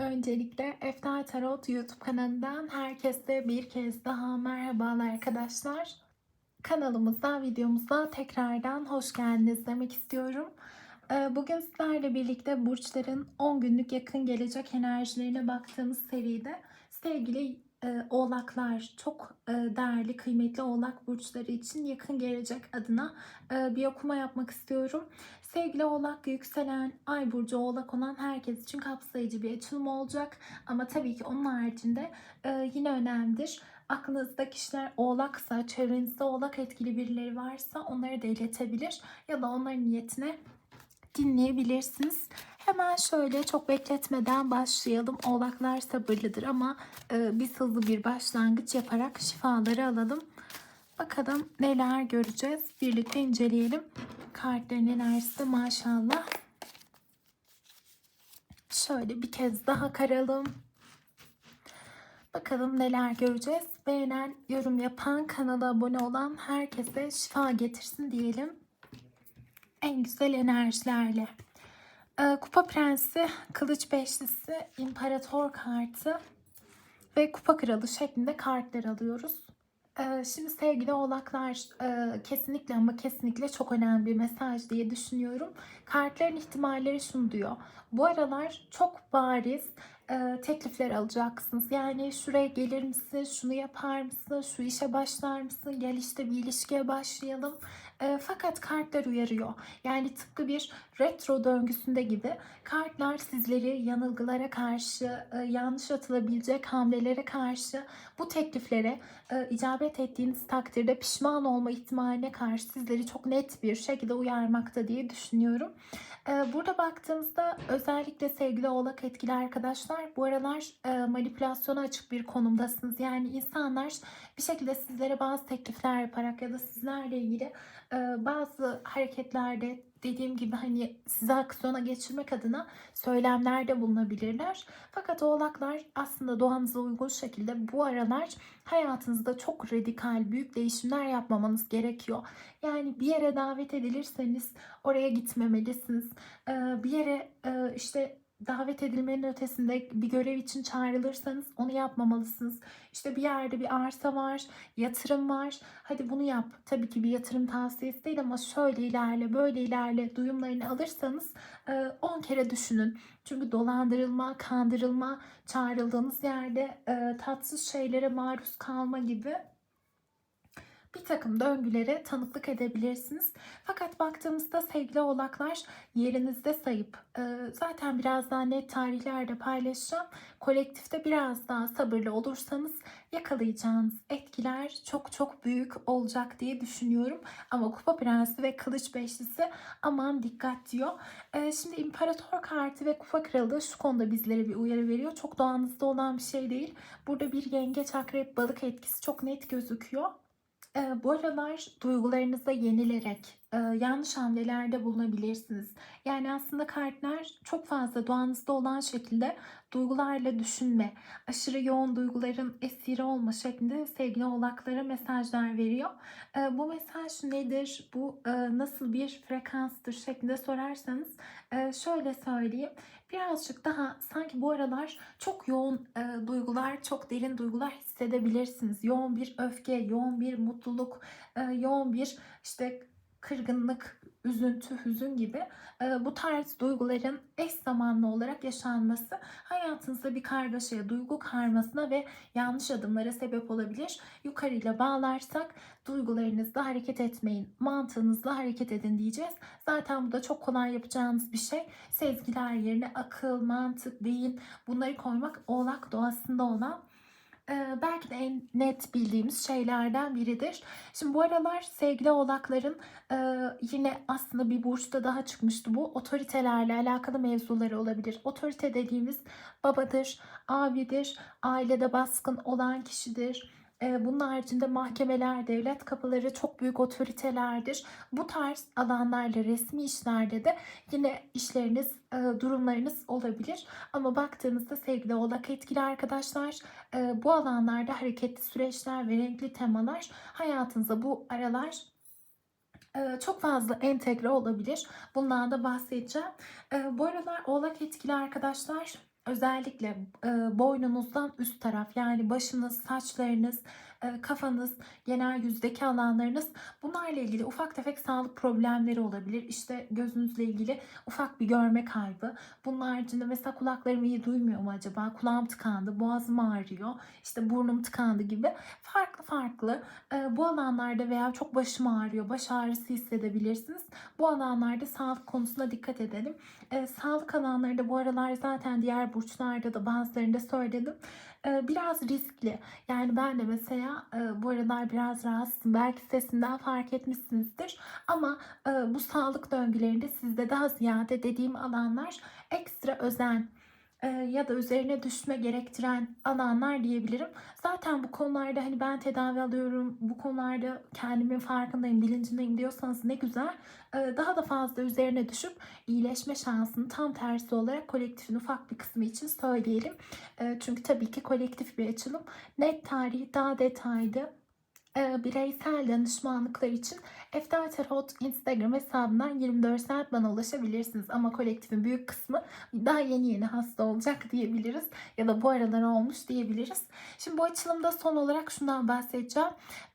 Öncelikle Eftel Tarot YouTube kanalından herkese bir kez daha merhabalar arkadaşlar. Kanalımıza, videomuza tekrardan hoş geldiniz demek istiyorum. Ee, Bugün sizlerle birlikte burçların 10 günlük yakın gelecek enerjilerine baktığımız seride sevgili oğlaklar, çok değerli, kıymetli oğlak burçları için yakın gelecek adına bir okuma yapmak istiyorum. Sevgili oğlak, yükselen, ay burcu oğlak olan herkes için kapsayıcı bir açılım olacak. Ama tabii ki onun haricinde yine önemlidir. Aklınızda kişiler oğlaksa, çevrenizde oğlak etkili birileri varsa onları da iletebilir. Ya da onların niyetine dinleyebilirsiniz. Hemen şöyle çok bekletmeden başlayalım. Oğlaklar sabırlıdır ama e, biz hızlı bir başlangıç yaparak şifaları alalım. Bakalım neler göreceğiz. Birlikte inceleyelim. Kartların enerjisi de maşallah. Şöyle bir kez daha karalım. Bakalım neler göreceğiz. Beğenen, yorum yapan, kanala abone olan herkese şifa getirsin diyelim. En güzel enerjilerle. Ee, Kupa Prensi, Kılıç Beşlisi, İmparator kartı ve Kupa Kralı şeklinde kartlar alıyoruz. Ee, Şimdi sevgili oğlaklar e, kesinlikle ama kesinlikle çok önemli bir mesaj diye düşünüyorum. Kartların ihtimalleri şunu diyor. Bu aralar çok bariz e, teklifler alacaksınız. Yani şuraya gelir misin, şunu yapar mısın, şu işe başlar mısın, gel işte bir ilişkiye başlayalım. E, fakat kartlar uyarıyor. Yani tıpkı bir retro döngüsünde gibi kartlar sizleri yanılgılara karşı, e, yanlış atılabilecek hamlelere karşı bu tekliflere e, icabet ettiğiniz takdirde pişman olma ihtimaline karşı sizleri çok net bir şekilde uyarmakta diye düşünüyorum. E, burada baktığımızda özellikle sevgili oğlak etkili arkadaşlar bu aralar e, manipülasyona açık bir konumdasınız. Yani insanlar bir şekilde sizlere bazı teklifler yaparak ya da sizlerle ilgili bazı hareketlerde dediğim gibi hani sizi aksiyona geçirmek adına söylemlerde bulunabilirler. Fakat oğlaklar aslında doğanıza uygun şekilde bu aralar hayatınızda çok radikal büyük değişimler yapmamanız gerekiyor. Yani bir yere davet edilirseniz oraya gitmemelisiniz. Ee, Bir yere e, işte davet edilmenin ötesinde bir görev için çağrılırsanız onu yapmamalısınız. İşte bir yerde bir arsa var, yatırım var. Hadi bunu yap. Tabii ki bir yatırım tavsiyesi değil ama şöyle ilerle, böyle ilerle duyumlarını alırsanız 10 kere düşünün. Çünkü dolandırılma, kandırılma, çağrıldığınız yerde e, tatsız şeylere maruz kalma gibi bir takım döngülere tanıklık edebilirsiniz. Fakat baktığımızda sevgili oğlaklar yerinizde sayıp e, zaten biraz daha net tarihlerde paylaşacağım. Kolektifte biraz daha sabırlı olursanız yakalayacağınız etkiler çok çok büyük olacak diye düşünüyorum. Ama Kupa Prensi ve Kılıç Beşlisi aman dikkat diyor. E, şimdi İmparator kartı ve Kupa Kralı şu konuda bizlere bir uyarı veriyor. Çok doğanızda olan bir şey değil. Burada bir yengeç, akrep, balık etkisi çok net gözüküyor. Eee, bu aralar duygularınıza yenilerek eee, yanlış hamlelerde bulunabilirsiniz. Yani aslında kartlar çok fazla doğanızda olan şekilde duygularla düşünme, aşırı yoğun duyguların esiri olma şeklinde sevgili oğlaklara mesajlar veriyor. Eee, bu mesaj nedir, bu eee, nasıl bir frekanstır şeklinde sorarsanız eee, şöyle söyleyeyim. Birazcık daha sanki bu aralar çok yoğun eee, duygular, çok derin duygular hissedebilirsiniz. Yoğun bir öfke, yoğun bir mutluluk, eee, yoğun bir işte kırgınlık, üzüntü, hüzün gibi e, bu tarz duyguların eş zamanlı olarak yaşanması hayatınızda bir kargaşaya, duygu karmasına ve yanlış adımlara sebep olabilir. Yukarıyla bağlarsak duygularınızla hareket etmeyin, mantığınızla hareket edin diyeceğiz. Zaten bu da çok kolay yapacağınız bir şey. Sezgiler yerine akıl, mantık, beyin bunları koymak oğlak doğasında olan belki de en net bildiğimiz şeylerden biridir. Şimdi bu aralar sevgili oğlakların eee, yine aslında bir burçta daha çıkmıştı bu. Otoritelerle alakalı mevzuları olabilir. Otorite dediğimiz babadır, abidir, ailede baskın olan kişidir. Bunun haricinde mahkemeler, devlet kapıları çok büyük otoritelerdir. Bu tarz alanlarla resmi işlerde de yine işleriniz, durumlarınız olabilir. Ama baktığınızda sevgili oğlak etkili arkadaşlar bu alanlarda hareketli süreçler ve renkli temalar hayatınıza bu aralar çok fazla entegre olabilir. Bundan da bahsedeceğim. Bu aralar oğlak etkili arkadaşlar özellikle e, boynunuzdan üst taraf yani başınız, saçlarınız, kafanız, genel yüzdeki alanlarınız bunlarla ilgili ufak tefek sağlık problemleri olabilir. İşte gözünüzle ilgili ufak bir görme kaybı. Bunun haricinde mesela kulaklarım iyi duymuyor mu acaba? Kulağım tıkandı, boğazım ağrıyor, işte burnum tıkandı gibi farklı farklı e, bu alanlarda veya çok başım ağrıyor, baş ağrısı hissedebilirsiniz. Bu alanlarda sağlık konusuna dikkat edelim. E, sağlık alanlarında bu aralar zaten diğer burçlarda da bazılarında söyledim. Biraz riskli. Yani ben de mesela bu aralar biraz rahatsızım. Belki sesinden fark etmişsinizdir. Ama bu sağlık döngülerinde sizde daha ziyade dediğim alanlar ekstra özen ya da üzerine düşme gerektiren alanlar diyebilirim. Zaten bu konularda hani ben tedavi alıyorum, bu konularda kendimin farkındayım, bilincindeyim diyorsanız ne güzel. E, daha da fazla üzerine düşüp iyileşme şansını tam tersi olarak kolektifin ufak bir kısmı için söyleyelim. E, çünkü tabii ki kolektif bir açılım. Net tarihi daha detaylı e, bireysel danışmanlıklar için Eftel Tarot Instagram hesabından 24 saat bana ulaşabilirsiniz. Ama kolektifin büyük kısmı daha yeni yeni hasta olacak diyebiliriz. Ya da bu aralar olmuş diyebiliriz. Şimdi bu açılımda son olarak şundan bahsedeceğim.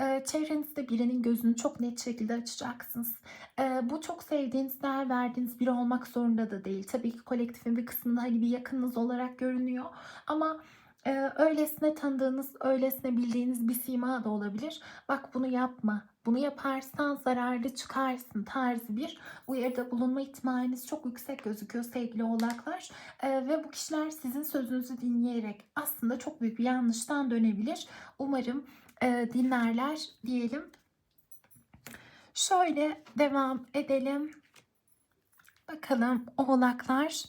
E, çevrenizde birinin gözünü çok net şekilde açacaksınız. E, bu çok sevdiğiniz, değer verdiğiniz biri olmak zorunda da değil. Tabii ki kolektifin bir kısmında hani bir yakınınız olarak görünüyor. Ama ee, öylesine tanıdığınız, öylesine bildiğiniz bir sima da olabilir. Bak bunu yapma, bunu yaparsan zararlı çıkarsın tarzı bir uyarıda bulunma ihtimaliniz çok yüksek gözüküyor sevgili oğlaklar. Ee, ve bu kişiler sizin sözünüzü dinleyerek aslında çok büyük bir yanlıştan dönebilir. Umarım e, dinlerler diyelim. Şöyle devam edelim. Bakalım oğlaklar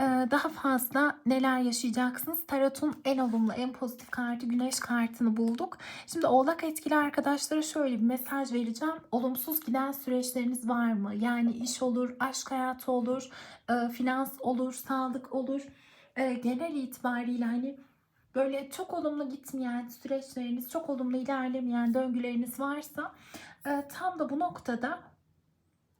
daha fazla neler yaşayacaksınız? Tarot'un en olumlu, en pozitif kartı Güneş kartını bulduk. Şimdi Oğlak etkili arkadaşlara şöyle bir mesaj vereceğim. Olumsuz giden süreçleriniz var mı? Yani iş olur, aşk hayatı olur, e, finans olur, sağlık olur. E, genel itibariyle hani böyle çok olumlu gitmeyen süreçleriniz, çok olumlu ilerlemeyen döngüleriniz varsa e, tam da bu noktada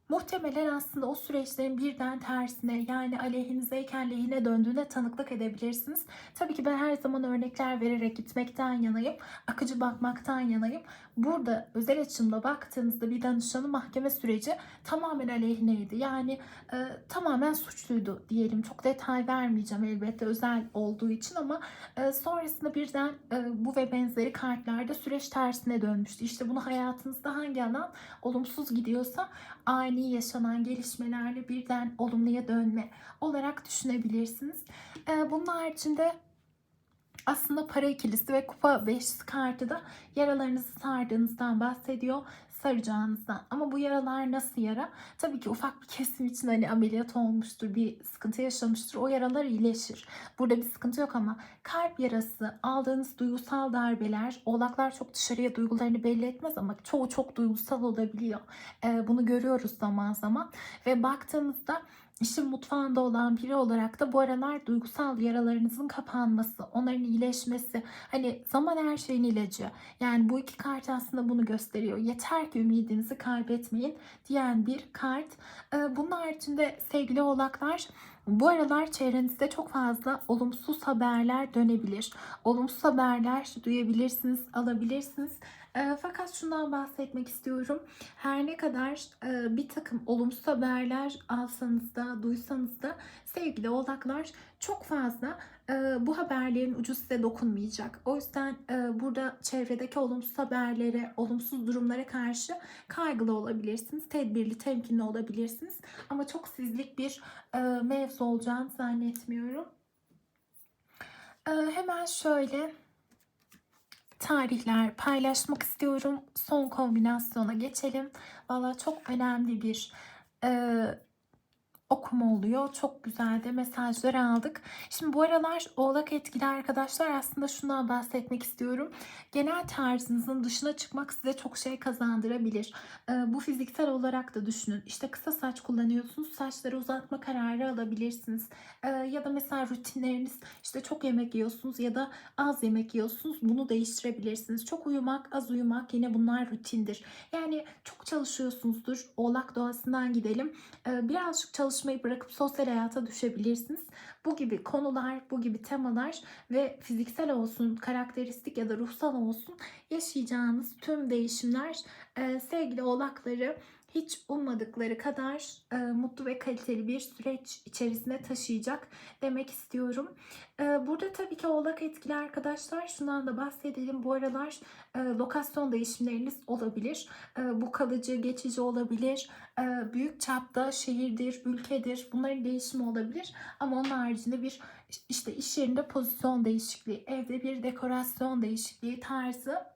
Muhtemelen aslında o süreçlerin birden tersine yani aleyhinizdeyken lehine döndüğüne tanıklık edebilirsiniz. Tabii ki ben her zaman örnekler vererek gitmekten yanayım. Akıcı bakmaktan yanayım. Burada özel açımda baktığınızda bir danışanın mahkeme süreci tamamen aleyhineydi. Yani e, tamamen suçluydu diyelim. Çok detay vermeyeceğim elbette özel olduğu için ama e, sonrasında birden e, bu ve benzeri kartlarda süreç tersine dönmüştü. İşte bunu hayatınızda hangi alan olumsuz gidiyorsa ani yaşanan gelişmelerle birden olumluya dönme olarak düşünebilirsiniz. E, bunun haricinde aslında para ikilisi ve kupa beşlisi kartı da yaralarınızı sardığınızdan bahsediyor saracağınızdan. Ama bu yaralar nasıl yara? Tabii ki ufak bir kesim için hani ameliyat olmuştur, bir sıkıntı yaşamıştır. O yaralar iyileşir. Burada bir sıkıntı yok ama kalp yarası, aldığınız duygusal darbeler, oğlaklar çok dışarıya duygularını belli etmez ama çoğu çok duygusal olabiliyor. Ee, bunu görüyoruz zaman zaman. Ve baktığımızda işin mutfağında olan biri olarak da bu aralar duygusal yaralarınızın kapanması, onların iyileşmesi. Hani zaman her şeyin ilacı. Yani bu iki kart aslında bunu gösteriyor. Yeter ki ümidinizi kaybetmeyin diyen bir kart. Ee, bunun haricinde sevgili oğlaklar bu aralar çevrenizde çok fazla olumsuz haberler dönebilir. Olumsuz haberler duyabilirsiniz, alabilirsiniz. E, fakat şundan bahsetmek istiyorum. Her ne kadar e, bir takım olumsuz haberler alsanız da, duysanız da sevgili oğlaklar çok fazla e, bu haberlerin ucu size dokunmayacak. O yüzden e, burada çevredeki olumsuz haberlere, olumsuz durumlara karşı kaygılı olabilirsiniz. Tedbirli, temkinli olabilirsiniz. Ama çok sizlik bir mevzu olacağını zannetmiyorum. Hemen şöyle tarihler paylaşmak istiyorum. Son kombinasyona geçelim. Valla çok önemli bir e, okuma oluyor. Çok güzel de mesajlar aldık. Şimdi bu aralar oğlak etkili arkadaşlar aslında şundan bahsetmek istiyorum. Genel tarzınızın dışına çıkmak size çok şey kazandırabilir. Ee, bu fiziksel olarak da düşünün. İşte kısa saç kullanıyorsunuz. Saçları uzatma kararı alabilirsiniz. Ee, ya da mesela rutinleriniz işte çok yemek yiyorsunuz ya da az yemek yiyorsunuz. Bunu değiştirebilirsiniz. Çok uyumak, az uyumak yine bunlar rutindir. Yani çok çalışıyorsunuzdur. Oğlak doğasından gidelim. Ee, birazcık çalış çalışmayı bırakıp sosyal hayata düşebilirsiniz. Bu gibi konular, bu gibi temalar ve fiziksel olsun, karakteristik ya da ruhsal olsun yaşayacağınız tüm değişimler sevgili oğlakları hiç ummadıkları kadar e, mutlu ve kaliteli bir süreç içerisine taşıyacak demek istiyorum. E, burada tabii ki oğlak etkili arkadaşlar şundan da bahsedelim. Bu aralar e, lokasyon değişimleriniz olabilir. E, bu kalıcı, geçici olabilir. E, büyük çapta şehirdir, ülkedir. Bunların değişimi olabilir. Ama onun haricinde bir işte iş yerinde pozisyon değişikliği, evde bir dekorasyon değişikliği tarzı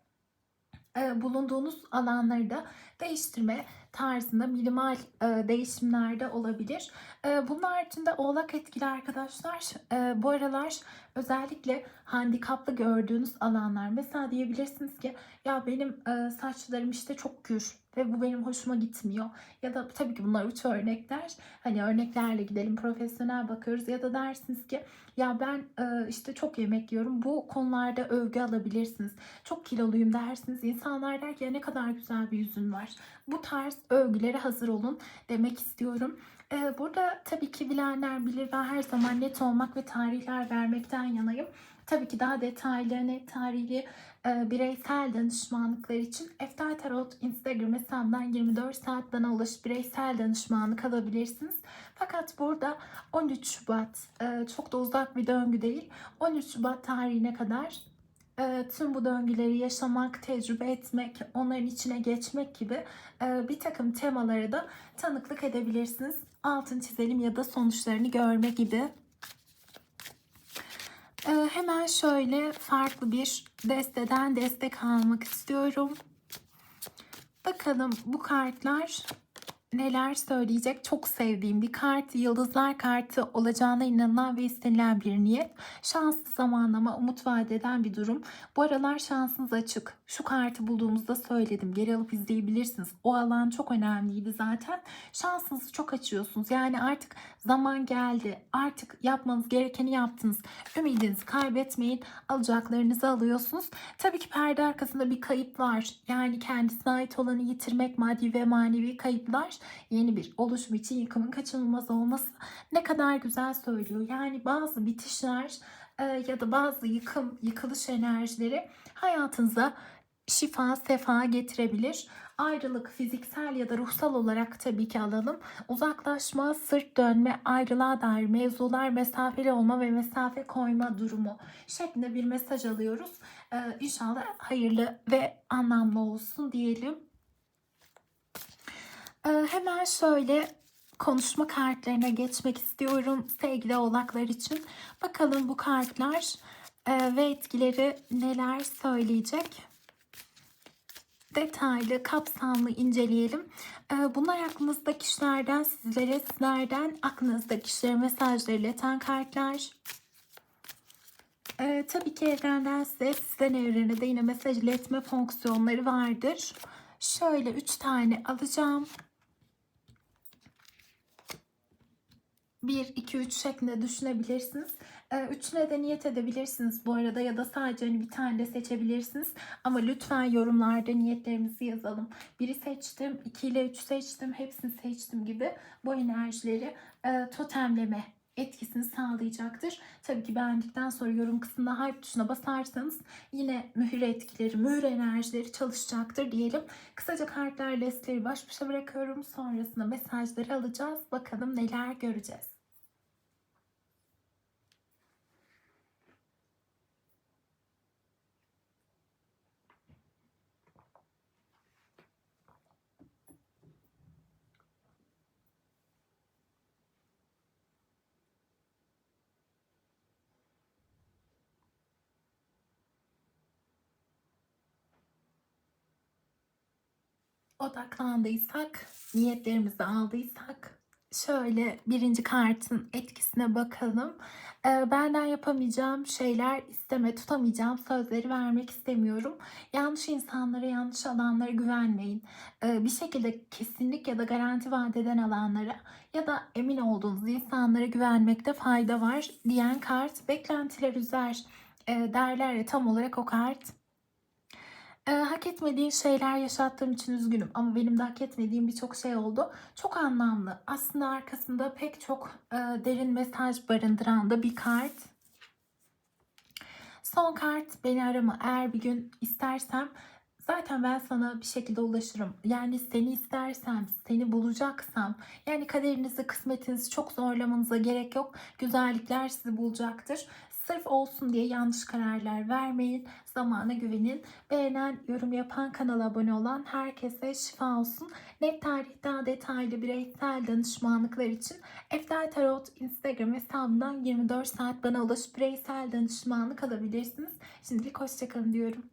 e, bulunduğunuz alanları da değiştirme tarzında minimal e, değişimler de olabilir. E, bunun haricinde oğlak etkili arkadaşlar e, bu aralar özellikle handikaplı gördüğünüz alanlar. Mesela diyebilirsiniz ki ya benim e, saçlarım işte çok gür ve bu benim hoşuma gitmiyor. Ya da tabii ki bunlar uç örnekler. Hani örneklerle gidelim profesyonel bakıyoruz ya da dersiniz ki ya ben e, işte çok yemek yiyorum. Bu konularda övgü alabilirsiniz. Çok kiloluyum dersiniz. İnsanlar der ki ya ne kadar güzel bir yüzün var. Bu tarz övgülere hazır olun demek istiyorum. Ee, burada tabii ki bilenler bilir ben her zaman net olmak ve tarihler vermekten yanayım. Tabii ki daha detaylı, net tarihli e, bireysel danışmanlıklar için Eftel Tarot Instagram hesabından 24 saat bana ulaş bireysel danışmanlık alabilirsiniz. Fakat burada 13 Şubat e, çok da uzak bir döngü değil. 13 Şubat tarihine kadar e, tüm bu döngüleri yaşamak, tecrübe etmek, onların içine geçmek gibi e, bir takım temalara da tanıklık edebilirsiniz. Altın çizelim ya da sonuçlarını görme gibi. E, hemen şöyle farklı bir desteden destek almak istiyorum. Bakalım bu kartlar neler söyleyecek. Çok sevdiğim bir kart. Yıldızlar kartı olacağına inanılan ve istenilen bir niyet. Şanslı zamanlama, umut vaat eden bir durum. Bu aralar şansınız açık. Şu kartı bulduğumuzda söyledim. Geri alıp izleyebilirsiniz. O alan çok önemliydi zaten. Şansınızı çok açıyorsunuz. Yani artık zaman geldi. Artık yapmanız gerekeni yaptınız. Ümidinizi kaybetmeyin. Alacaklarınızı alıyorsunuz. Tabii ki perde arkasında bir kayıp var. Yani kendisine ait olanı yitirmek, maddi ve manevi kayıplar yeni bir oluşum için yıkımın kaçınılmaz olması ne kadar güzel söylüyor. Yani bazı bitişler e, ya da bazı yıkım, yıkılış enerjileri hayatınıza şifa, sefa getirebilir. Ayrılık fiziksel ya da ruhsal olarak tabii ki alalım. Uzaklaşma, sırt dönme, ayrılığa dair mevzular, mesafeli olma ve mesafe koyma durumu şeklinde bir mesaj alıyoruz. Ee, inşallah hayırlı ve anlamlı olsun diyelim. Ee, hemen şöyle konuşma kartlarına geçmek istiyorum sevgili oğlaklar için. Bakalım bu kartlar e, ve etkileri neler söyleyecek detaylı, kapsamlı inceleyelim. Ee, bunlar aklınızdaki kişilerden sizlere, sizlerden aklınızdaki kişilere mesajları ileten kartlar. Ee, tabii ki evrenden size, sizden evrene de yine mesaj iletme fonksiyonları vardır. Şöyle 3 tane alacağım. 1, 2, 3 şeklinde düşünebilirsiniz. Ee, üçüne de niyet edebilirsiniz bu arada ya da sadece hani bir tane de seçebilirsiniz. Ama lütfen yorumlarda niyetlerimizi yazalım. Biri seçtim, 2 ile 3 seçtim, hepsini seçtim gibi bu enerjileri e, totemleme etkisini sağlayacaktır. Tabii ki beğendikten sonra yorum kısmında hype tuşuna basarsanız yine mühür etkileri, mühür enerjileri çalışacaktır diyelim. Kısaca kartlar desteleri baş başa bırakıyorum. Sonrasında mesajları alacağız. Bakalım neler göreceğiz. Odaklandıysak, niyetlerimizi aldıysak şöyle birinci kartın etkisine bakalım. Ee, benden yapamayacağım şeyler isteme, tutamayacağım sözleri vermek istemiyorum. Yanlış insanlara, yanlış alanlara güvenmeyin. Ee, bir şekilde kesinlik ya da garanti vaat eden alanlara ya da emin olduğunuz insanlara güvenmekte fayda var diyen kart beklentiler üzer e, derler ya tam olarak o kart Ee, hak etmediğin şeyler yaşattığım için üzgünüm ama benim de hak etmediğim birçok şey oldu. Çok anlamlı. Aslında arkasında pek çok e, derin mesaj barındıran da bir kart. Son kart beni arama. Eğer bir gün istersem zaten ben sana bir şekilde ulaşırım. Yani seni istersem, seni bulacaksam, yani kaderinizi, kısmetinizi çok zorlamanıza gerek yok. Güzellikler sizi bulacaktır. Sırf olsun diye yanlış kararlar vermeyin. Zamana güvenin. Beğenen, yorum yapan, kanala abone olan herkese şifa olsun. Net tarih daha detaylı bireysel danışmanlıklar için Eftel Tarot Instagram hesabından 24 saat bana ulaşıp bireysel danışmanlık alabilirsiniz. Şimdilik hoşçakalın diyorum.